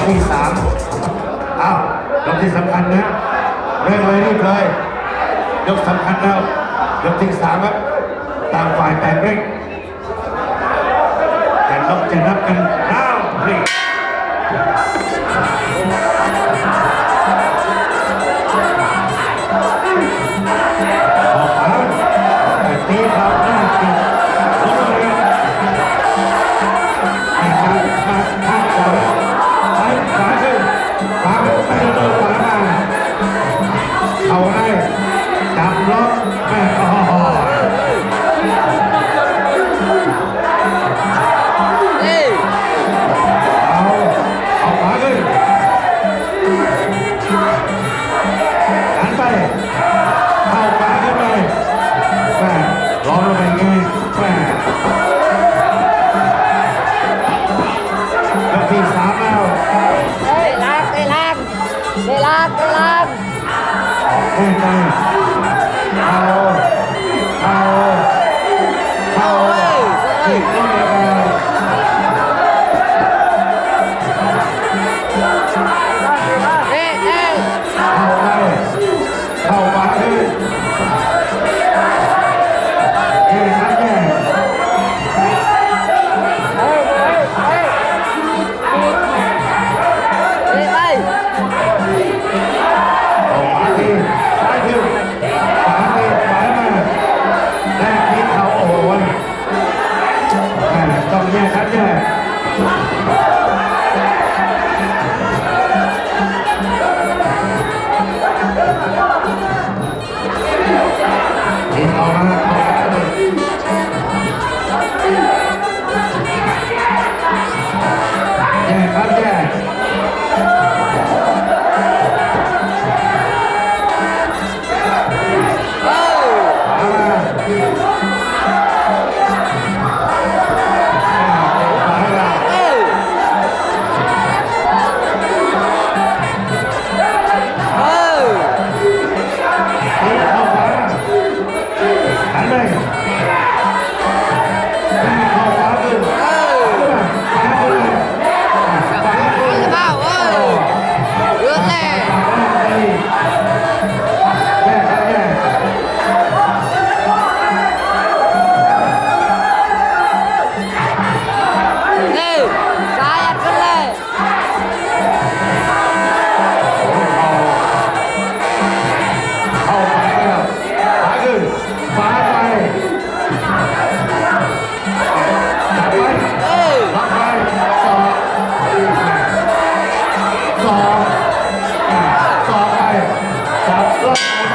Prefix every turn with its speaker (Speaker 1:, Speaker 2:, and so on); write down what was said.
Speaker 1: กที่สามอ้าวยกที่สำคัญนะเร่งเลยรีบเลย ยกสำคัญแล้วยกที่สามครับต่างฝ่ายแต่งเร่งจะนับจะนับกันน้าวพลีออกมาแต่ตีเขา จับล็อกแม่โอ้โห
Speaker 2: เอ้ย
Speaker 1: เอาเอาขวาขึ้นหันไปเข้าขวาขึ้นไปแม่ร้องลงไปไงแม่ยกที่สามแล้ว
Speaker 2: เอ้ยลากเอ้ยลากเอ้ยลากเอ้ยลาก
Speaker 1: แม่ใจ อ้ Thank you.